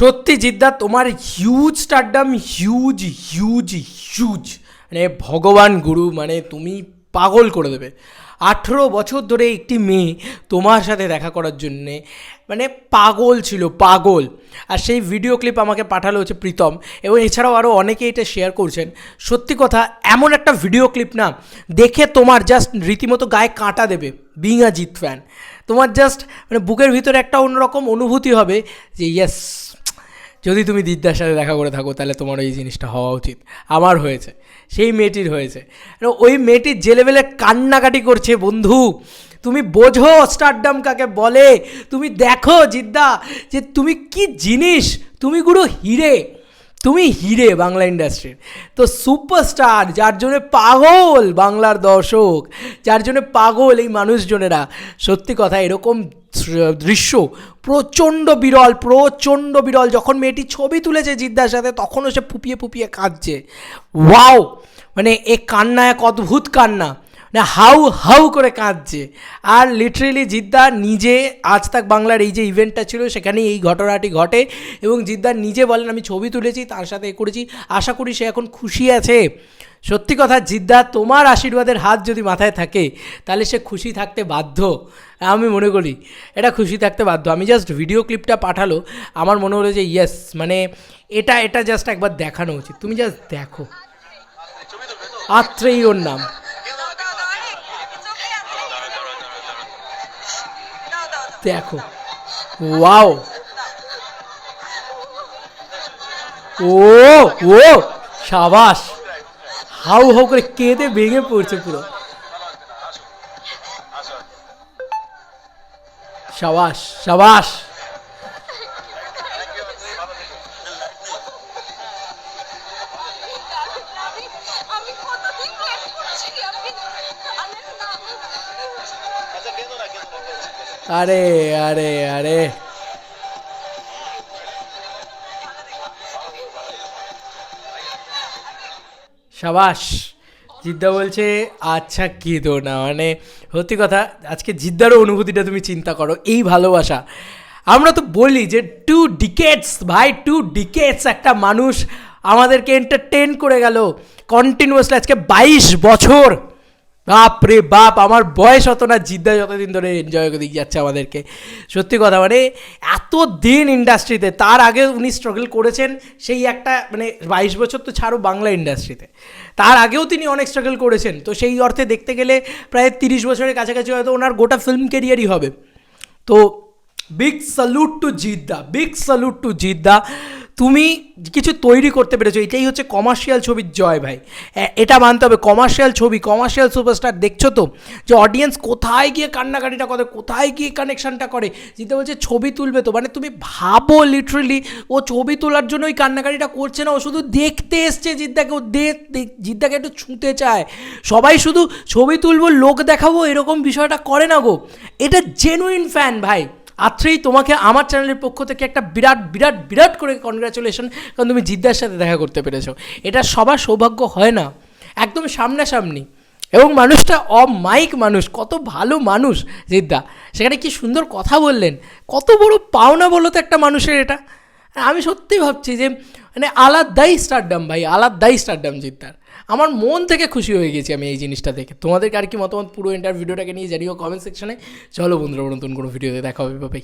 সত্যি জিদ্দা, তোমার huge stardom huge huge huge মানে ভগবান, গুরু মানে তুমি পাগল করে দেবে। আঠেরো বছর ধরে একটি মেয়ে তোমার সাথে দেখা করার জন্যে মানে পাগল ছিল, পাগল। আর সেই ভিডিও ক্লিপ আমাকে পাঠালো হচ্ছে প্রীতম। এবং এছাড়াও আরও অনেকে এটা শেয়ার করছেন। সত্যি কথা, এমন একটা ভিডিও ক্লিপ না, দেখে তোমার জাস্ট রীতিমতো গায়ে কাঁটা দেবে বিং আ জিৎ ফ্যান তোমার জাস্ট মানে বুকের ভিতরে একটা অন্যরকম অনুভূতি হবে যে ইয়েস যদি তুমি দিদার সাথে দেখা করে থাকো, তাহলে তোমার এই জিনিসটা হওয়া উচিত। আমার হয়েছে, সেই মেয়েটির হয়েছে। ওই মেয়েটির যে লেভেলে কান্নাকাটি করছে, বন্ধু, তুমি বোঝো স্টারডাম কাকে বলে। তুমি দেখো, জিদ্দা, যে তুমি কি জিনিস? তুমি গুরু হিরে। তুমি হিরে বাংলা ইন্ডাস্ট্রির তো সুপারস্টার যার জন্য পাগল বাংলার দর্শক, যার জন্য পাগল এই মানুষজনেরা। সত্যি কথা, এরকম দৃশ্য, প্রচণ্ড বিরল প্রচণ্ড বিরল। যখন মেয়েটি ছবি তুলেছে জিদ্দার সাথে, তখনও সে ফুপিয়ে ফুপিয়ে কাঁদছে। ওয়াও! মানে এ কান্না এক অদ্ভুত কান্না। মানে হাউ হাউ করে কাঁদছে। আর লিটারেলি জিদ্দা নিজে, আজ তাক বাংলার এই যে ইভেন্টটা ছিল সেখানে এই ঘটনাটি ঘটে এবং জিদ্দার নিজে বলেন, আমি ছবি তুলেছি, তার সাথে এ করেছি। আশা করি সে এখন খুশি আছে। সত্যি কথা, জিদ্দা, তোমার আশীর্বাদের হাত যদি মাথায় থাকে, তাহলে সে খুশি থাকতে বাধ্য। আমি মনে করি, এটা খুশি থাকতে বাধ্য। আমি জাস্ট ভিডিও ক্লিপটা পাঠালো, আমার মনে হলো যে ইয়েস মানে এটা এটা জাস্ট একবার দেখানো উচিত। তুমি জাস্ট দেখো। আত্রেই ওর নাম। দেখো। ওয়াও। ও ও সাবাস। হাউ হাউ করে কেঁদে ভেঙে পড়ছে পুরো। সাবাস সাবাস। আরে আরে আরে। সাবাস, জিদ্দা বলছে আচ্ছা কি তো না। মানে সত্যি কথা, আজকে জিদ্দারও অনুভূতিটা তুমি চিন্তা করো, এই ভালোবাসা। আমরা তো বলি যে টু ডিকেটস ভাই টু ডিকেটস একটা মানুষ আমাদেরকে এন্টারটেন করে গেল কন্টিনিউয়াসলি আজকে বাইশ বছর। বাপ রে বাপ, আমার বয়স হতো না, জিদ্দা যতদিন ধরে এনজয় করে দিয়ে যাচ্ছে আমাদেরকে। সত্যি কথা মানে এত দিন ইন্ডাস্ট্রিতে তার আগে উনি স্ট্রাগল করেছেন, সেই একটা মানে বাইশ বছর তো ছাড়ো বাংলা ইন্ডাস্ট্রিতে তার আগেও তিনি অনেক স্ট্রাগল করেছেন, তো সেই অর্থে দেখতে গেলে প্রায় তিরিশ বছরের কাছাকাছি হয়তো ওনার গোটা ফিল্ম ক্যারিয়ারই হবে। তো বিগ স্যালুট টু জিদ্দা বিগ স্যালুট টু জিদ্দা। তুমি কিছু তৈরি করতে পেরেছ, এটাই হচ্ছে কমার্শিয়াল ছবির জয় ভাই। এটা মানতে হবে কমার্শিয়াল ছবি কমার্শিয়াল সুপারস্টার দেখছ তো? যে অডিয়েন্স কোথায় গিয়ে কান্নাকাটিটা করে, কোথায় গিয়ে কানেকশানটা করে যেতে বলছে ছবি তুলবে তো। মানে তুমি ভাবো লিটারেলি ও ছবি তোলার জন্য ওই কান্নাকাটিটা করছে না, ও শুধু দেখতে এসছে জিদ্দাকে, ও জিদ্দাকে একটু ছুঁতে চায়। সবাই শুধু ছবি তুলবো, লোক দেখাবো, এরকম বিষয়টা করে না গো। এটা জেনুইন ফ্যান ভাই। আত্রেই তোমাকে আমার চ্যানেলের পক্ষ থেকে একটা বিরাট বিরাট বিরাট করে কনগ্রাচুলেশন কারণ তুমি জিদ্দার সাথে দেখা করতে পেরেছ। এটা সবার সৌভাগ্য হয় না। একদম সামনাসামনি। এবং মানুষটা অমাইক মানুষ, কত ভালো মানুষ জিদ্দা। সেখানে কি সুন্দর কথা বললেন। কত বড় পাওনা বলো তো একটা মানুষের এটা। আমি সত্যি ভাবছি যে মানে আলাদাই স্টারডাম ভাই, আলাদাই স্টারডাম জিদ্দার। আমার মন থেকে খুশি হয়ে গেছি আমি এই জিনিসটা দেখে। তোমাদেরকে আর কি মতামত পুরো এন্টার ভিডিওটাকে নিয়ে জানিও কমেন্ট সেকশনে চলো বন্ধুরা, নতুন কোনো ভিডিওতে দেখা হবে বাবাই